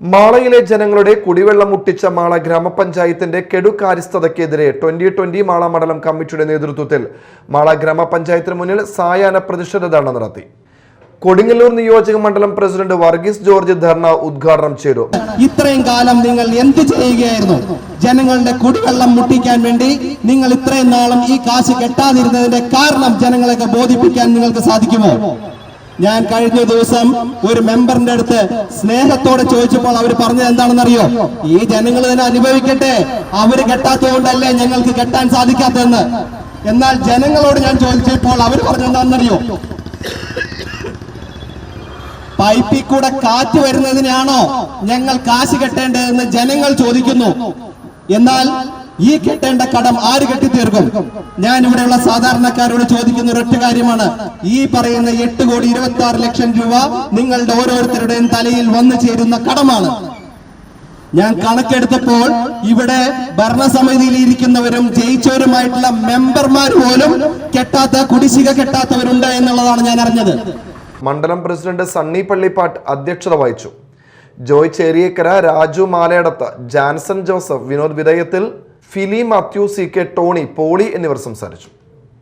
മാളയിലെ ജനങ്ങളുടെ കുടിവെള്ളം മുട്ടിച്ച മാള ഗ്രാമപഞ്ചായത്തിന്റെ കെടുകാര്യസ്ഥതയ്ക്കെതിരെ ട്വന്റി ട്വന്റി മാള മണ്ഡലം കമ്മിറ്റിയുടെ നേതൃത്വത്തിൽ മാള ഗ്രാമപഞ്ചായത്തിന് മുന്നിൽ സായാഹ്ന പ്രതിഷേധ ധർണ നടത്തി. കൊടുങ്ങല്ലൂർ നിയോജക മണ്ഡലം പ്രസിഡന്റ് വർഗീസ് ജോർജ് ധർണ ഉദ്ഘാടനം ചെയ്തു. ഇത്രയും കാലം നിങ്ങൾ എന്ത് ചെയ്യുകയായിരുന്നു? ജനങ്ങളുടെ കുടിവെള്ളം മുട്ടിക്കാൻ വേണ്ടി നിങ്ങൾ ഇത്രയും നാളും ഈ കാശ് കെട്ടാതിരുന്നതിന്റെ കാരണം ജനങ്ങളെയൊക്കെ ബോധിപ്പിക്കാൻ നിങ്ങൾക്ക് സാധിക്കുമോ? ഞാൻ കഴിഞ്ഞ ദിവസം ഒരു മെമ്പറിന്റെ അടുത്ത് സ്നേഹത്തോടെ ചോദിച്ചപ്പോൾ അവർ പറഞ്ഞത് എന്താണെന്നറിയോ? ഈ ജനങ്ങൾ തന്നെ അനുഭവിക്കട്ടെ. അവർ കെട്ടാത്തതുകൊണ്ടല്ലേ ഞങ്ങൾക്ക് കെട്ടാൻ സാധിക്കാത്തതെന്ന്. എന്നാൽ ജനങ്ങളോട് ഞാൻ ചോദിച്ചപ്പോൾ അവർ പറഞ്ഞെന്താണെന്നറിയോ പൈപ്പിൽ കൂടെ കാറ്റ് വരുന്നതിനാണോ ഞങ്ങൾ കാശ് കെട്ടേണ്ടതെന്ന് ജനങ്ങൾ ചോദിക്കുന്നു. എന്നാൽ ഈ കെട്ടേണ്ട കടം ആര് കെട്ടിത്തീർക്കും? ഞാൻ ഇവിടെയുള്ള സാധാരണക്കാരോട് ചോദിക്കുന്ന ഒരൊറ്റ കാര്യമാണ്. ഈ പറയുന്ന എട്ട് കോടി ഇരുപത്തി ആറ് ലക്ഷം രൂപ നിങ്ങളുടെ ഓരോരുത്തരുടെയും തലയിൽ വന്നു ചേരുന്ന കടമാണ്. ഞാൻ കണക്കെടുത്തപ്പോൾ ഇവിടെ ഭരണസമിതിയിൽ ഇരിക്കുന്നവരും ജയിച്ചവരുമായിട്ടുള്ള മെമ്പർമാർ പോലും കെട്ടാത്ത കുടിശ്ശിക കെട്ടാത്തവരുണ്ട് എന്നുള്ളതാണ് ഞാൻ അറിഞ്ഞത്. മണ്ഡലം പ്രസിഡന്റ് സണ്ണി പള്ളിപ്പാട്ട് അധ്യക്ഷത വഹിച്ചു. ജോയ് ചേരിയേക്കര രാജു മാലയടത്ത് ജാൻസൺ ജോസഫ് വിനോദ് വിധേയത്തിൽ ഫിലി മാത്യു സി കെ ടോണി പോളി എന്നിവർ സംസാരിച്ചു.